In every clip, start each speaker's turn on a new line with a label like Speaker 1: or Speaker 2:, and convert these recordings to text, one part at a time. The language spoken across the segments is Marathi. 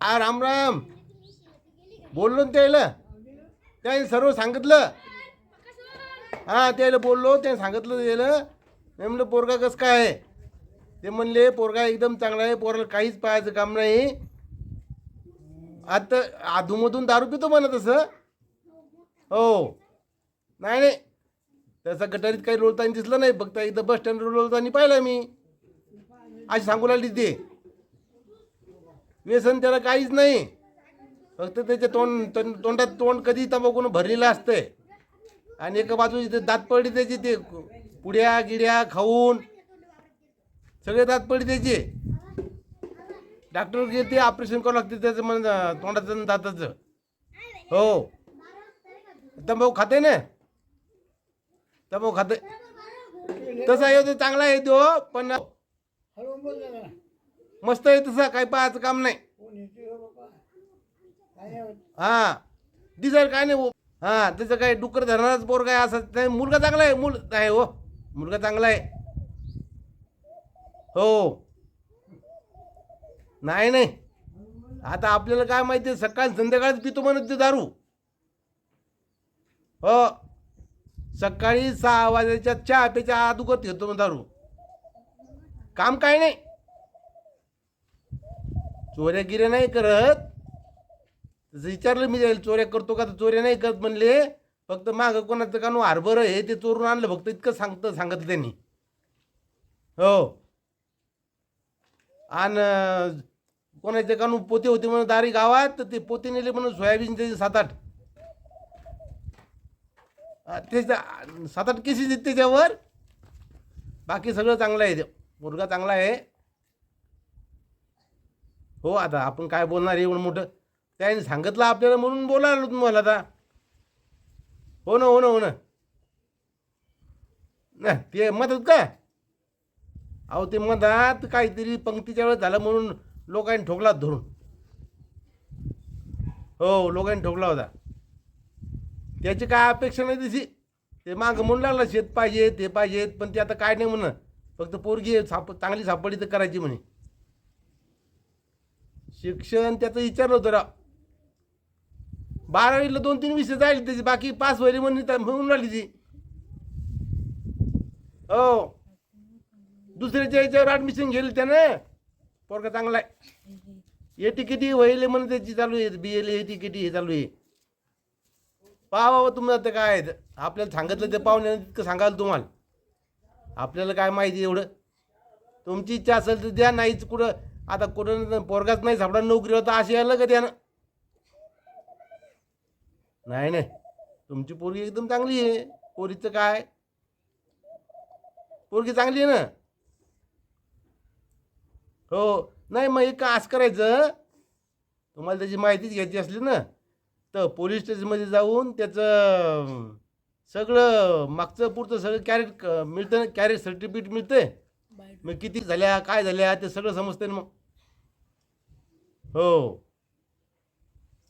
Speaker 1: आ राम राम. बोललो ना त्याला. त्याने सर्व सांगितलं. हां त्याला बोललो त्याने सांगितलं त्याला. मी म्हणलं पोरगा कसं काय आहे? ते म्हणले पोरगा एकदम चांगला आहे पोराला काहीच पाहायचं काम नाही. आता अधूमधून दारू पितो म्हणा तसं. हो. नाही नाही. त्याचा गटारीत काही रोलताना दिसलं नाही. फक्त एकदा बस स्टँडवर रोलताना पाहिलं मी. अशी सांगू लागली ते. व्यसन त्याला काहीच नाही. फक्त त्याच्या तोंड तोंड- तोंडात तोंड कधी तंबाखून भरलेलं असतंय. आणि एका बाजू इथे दात पडली त्याची ते पुड्या गिड्या खाऊन. सगळे दात पडली त्याचे. डॉक्टर गे ते ऑपरेशन करावं लागते त्याचं म्हण तोंडाचं दाताचं. हो. तंबाखू खाते ना? तंबाखू खाते तसं आहे तो चांगला आहे तो पण मस्त आहे तसा काही पाहायचं काम नाही
Speaker 2: कोण येते हो बाबा काय नाही होत.
Speaker 1: हा. डिझाईन काय नाही हो. हा त्याचं काय डुकर धरणारच पोर काय असं. नाही मुलगा चांगला आहे मुल आहे हो. मुलगा चांगला आहे. हो. नाही नाही. आता आपल्याला काय माहिती आहे, सकाळ संध्याकाळच पितो म्हणत ते दारू. हो. सकाळी सहा वाजायच्या चहा प्याच्या अगोदर घेतो मग दारू. काम काय नाही. चोऱ्या गिऱ्या नाही करत. विचारलं मी जाईल चोऱ्या करतो का? तर चोऱ्या नाही करत म्हणले. फक्त मागं कोणाचं कानू हार्बर हे ते चोरून आणलं. फक्त इतकं सांगतं सांगितलं त्यांनी. हो. आणि कोणाचे कानू पोते होते म्हणून दारी गावात तर ते पोते नेले म्हणून सोयाबीन त्याचे सात आठ ते सात आठ केसेस आहेत त्याच्यावर. बाकी सगळं चांगलं आहे. ते. मुलगा चांगला आहे. हो आता आपण काय बोलणार एवढं मोठं? त्याने सांगितलं आपल्याला म्हणून बोलायला तुम्हाला आता. हो ना हो ना हो ना. नाही ते मदत का? अहो ते मधात काहीतरी पंक्तीच्या वेळेस झालं म्हणून लोकांनी ठोकला धरून. हो लोकांनी ठोकला होता. त्याची काय अपेक्षा नाही तशी. ते मागं म्हणू लागलं शेत पाहिजे ते पाहिजेत पण ते आता काय नाही म्हणणं फक्त पोरगी साप चांगली सापडली तर करायची म्हणे. शिक्षण त्याचं विचारलं होतं राव. बारावीला दोन तीन विषय जायला त्याची बाकी पास व्हायली म्हणून त्या- म्हणून राहिली ती. हो. दुसऱ्याच्या याच्यावर ॲडमिशन घेईल त्यानं. पोरगा चांगला आहे. ए टिकिटी व्हायले म्हणून त्याची चालू आहे बी एल ए टिकिटी हे चालू आहे. पाहा बाबा तुम्हाला आता काय आपल्याला सांगितलं ते पाहुण्याने तितकं सांगाल तुम्हाला. आपल्याला काय माहिती एवढं? तुमची इच्छा असेल तर द्या नाहीच कुठं. आता कुठं पोरगाच नाही सापडा नोकरी होता अशी आलं का त्यानं? नाही नाही. तुमची पोरगी एकदम चांगली आहे. पोरीचं काय? पोरगी चांगली आहे ना? हो. नाही मग एक असं करायचं. तुम्हाला त्याची माहितीच घ्यायची असली ना तर पोलीस स्टेशनमध्ये जाऊन त्याचं सगळं मागचं पुढचं सगळं कॅरेट मिळतं ना? कॅरेट सर्टिफिकेट मिळतंय? मग किती झाल्या काय झाल्या ते सगळं समजतं ना मग. हो.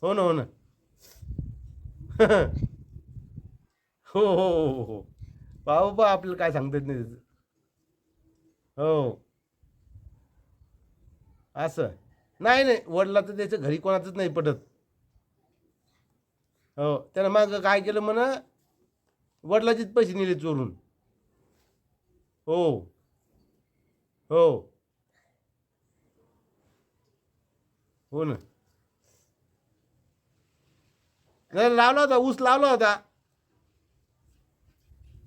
Speaker 1: हो ना हो ना. हो, हो हो हो हो बाबा आपल्याला काय सांगता येत नाही त्याचं. हो. असं. नाही नाही. वडला तर त्याचं घरी कोणाचंच नाही पटत. हो. त्यानं मग काय केलं म्हणा? वडिलाचेच पैसे नेले चोरून. हो. हो. हो ना नाही लावला होता ऊस लावला होता.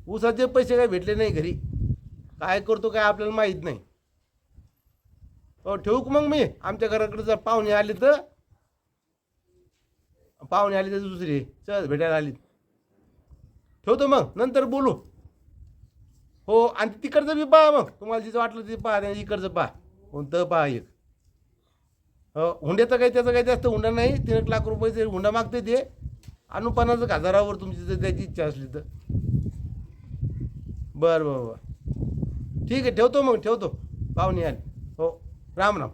Speaker 1: ऊसाचे पैसे काही भेटले नाही घरी. काय करतो काय आपल्याला माहीत नाही. हो ठेवू का मग मी? आमच्या घराकडे जर पाहुणे आले तर. पाहुणे आले तर दुसरे सहज भेटायला आली ठेवतो मग नंतर बोलू. हो आणि तिकडचं बी पहा मग. तुम्हाला जिथं वाटलं ते पहा आणि इकडचं पहा. कोणतं पहा एक. हो हुंड्याचं काही त्याचं काही जास्त हुंडा नाही. तीन एक लाख रुपयाचे हुंडा मागते ते. आणू पन्नास हजारावर तुमची जर द्यायची इच्छा असली तर. बरं बरं बरं. ठीक आहे ठेवतो मग ठेवतो. पाहुणे आले. हो राम राम.